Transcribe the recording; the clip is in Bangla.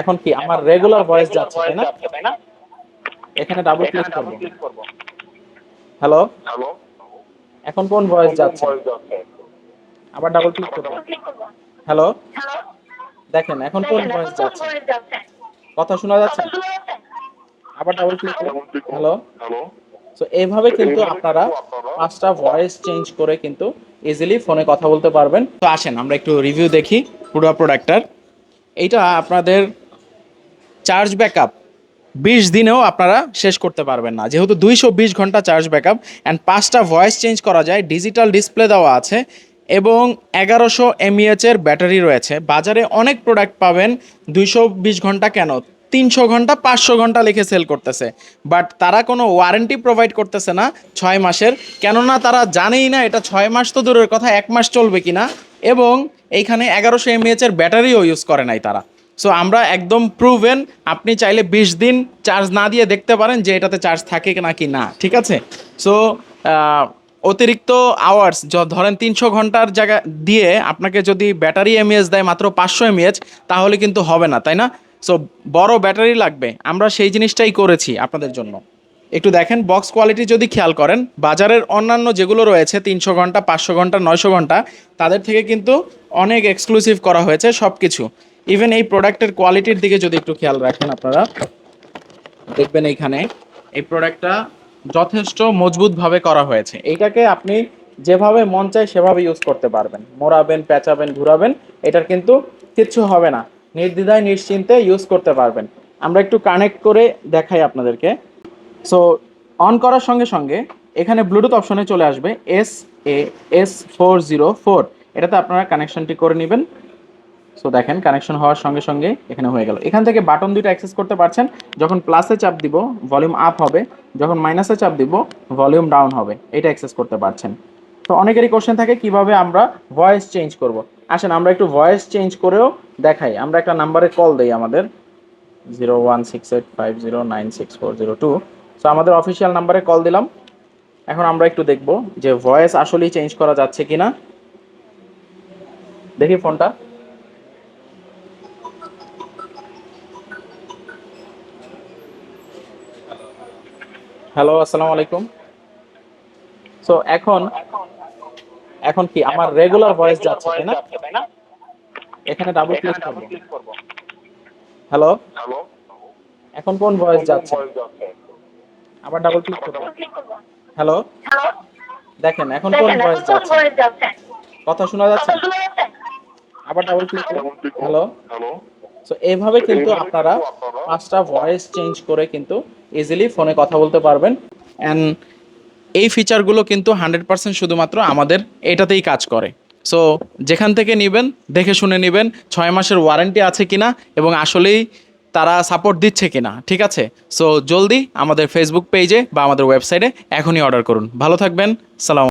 এখন কি আমার রেগুলার ভয়েস যাচ্ছে তাই না? এখানে ডাবল ক্লিক করব। হ্যালো হ্যালো এখন কোন ভয়েস যাচ্ছে? আবার ডাবল ক্লিক করব। হ্যালো দেখেন এখন কোন ভয়েস যাচ্ছে? কথা শোনা যাচ্ছে? আবার ডাবল ক্লিক করব। হ্যালো হ্যালো সো এইভাবে কিন্তু আপনারা পাঁচটা ভয়েস চেঞ্জ করে কিন্তু ইজিলি ফোনে কথা বলতে পারবেন। তো আসেন আমরা একটু রিভিউ দেখি পুরো প্রোডাক্টটার এইটা আপনাদের চার্জ ব্যাকআপ বিশ দিনেও আপনারা শেষ করতে পারবেন না। যেহেতু দুইশো বিশ ঘণ্টা চার্জ ব্যাকআপ অ্যান্ড পাঁচটা ভয়েস চেঞ্জ করা যায়, ডিজিটাল ডিসপ্লে দেওয়া আছে এবং এগারোশো এমইএচের ব্যাটারি রয়েছে। বাজারে অনেক প্রোডাক্ট পাবেন, দুইশো বিশ ঘণ্টা কেন? তিনশো ঘণ্টা, পাঁচশো ঘণ্টা লিখে সেল করতেছে। বাট তারা কোনো ওয়ারেন্টি প্রোভাইড করতেছে না ছয় মাসের। কেননা তারা জানেই না এটা ছয় মাস তো দূরের কথা, এক মাস চলবে কিনা। এবং এইখানে এগারোশো এমএএচের ব্যাটারিও ইউজ করে নাই তারা। সো আমরা একদম প্রুভেন আপনি চাইলে বিশ দিন চার্জ না দিয়ে দেখতে পারেন যে এটাতে চার্জ থাকে নাকি না, ঠিক আছে? সো অতিরিক্ত আওয়ার্স ধরেন তিনশো ঘণ্টার জায়গা দিয়ে আপনাকে যদি ব্যাটারি এমএএচ দেয় মাত্র পাঁচশো এমএএচ তাহলে কিন্তু হবে না, তাই না? সো বড় ব্যাটারি লাগবে। আমরা সেই জিনিসটাই করেছি আপনাদের জন্য। একটু দেখেন বক্স কোয়ালিটি যদি খেয়াল করেন, বাজারের অন্যান্য যেগুলো রয়েছে, তিনশো ঘণ্টা, পাঁচশো ঘণ্টা, নয়শো ঘণ্টা, তাদের থেকে কিন্তু অনেক এক্সক্লুসিভ করা হয়েছে সব কিছু ইভেন এই প্রোডাক্টের কোয়ালিটির দিকে যদি একটু খেয়াল রাখেন আপনারা, দেখবেন এইখানে এই প্রোডাক্টটা যথেষ্ট মজবুতভাবে করা হয়েছে। এইটাকে আপনি যেভাবে মন চায় সেভাবে ইউজ করতে পারবেন। মোড়াবেন, পেঁচাবেন, ঘুরাবেন, এটার কিন্তু কিচ্ছু হবে না। নির্দ্বিধায়, নিশ্চিন্তে ইউজ করতে পারবেন। আমরা একটু কানেক্ট করে দেখাই আপনাদেরকে। সো অন করার সঙ্গে সঙ্গে এখানে ব্লুটুথ অপশনে চলে আসবে S A S four zero four এটাতে আপনারা কানেকশনটি করে নেবেন। সো দেখেন কানেকশন হওয়ার সঙ্গে সঙ্গে এখানে হয়ে গেল। এখান থেকে বাটন দুইটা অ্যাক্সেস করতে পারছেন। যখন প্লাসে চাপ দিব ভলিউম আপ হবে। যখন মাইনাসে চাপ দিব ভলিউম ডাউন হবে। এটা অ্যাক্সেস করতে পারছেন। তো অনেকেরই কোশ্চেন থাকে, কীভাবে আমরা ভয়েস চেঞ্জ করব? আসেন, আমরা একটু ভয়েস চেঞ্জ করেও দেখাই। আমরা একটা নাম্বারে কল দেই আমাদের। Zero one six eight five zero nine six four zero two so আমাদের অফিসিয়াল নাম্বারে কল দিলাম। এখন আমরা একটু দেখব যে ভয়েস আসলেই চেঞ্জ করা যাচ্ছে কিনা। দেখি ফোনটা। হ্যালো আসসালামু আলাইকুম। সো এখন এখন কি আমার রেগুলার ভয়েস যাচ্ছে তাই না? এখানে ডাবল ক্লিক করব। হ্যালো? হ্যালো? এখন কোন ভয়েস যাচ্ছে? আবার ডাবল ক্লিক করব। হ্যালো? দেখেন এখন কোন ভয়েস যাচ্ছে? কথা শোনা যাচ্ছে? আবার double click hello hello so এইভাবে কিন্তু আপনারা পাঁচটা ভয়েস চেঞ্জ করে কিন্তু ইজিলি ফোনে কথা বলতে পারবেন। অ্যান্ড এই ফিচারগুলো কিন্তু হান্ড্রেড পার্সেন্ট শুধুমাত্র আমাদের এটাতেই কাজ করে। সো যেখান থেকে নেবেন দেখে শুনে নেবেন ছয় মাসের ওয়ারেন্টি আছে কিনা এবং আসলেই তারা সাপোর্ট দিচ্ছে কিনা ঠিক আছে? সো জলদি আমাদের ফেসবুক পেজে বা আমাদের ওয়েবসাইটে এখনই অর্ডার করুন। ভালো থাকবেন সালাম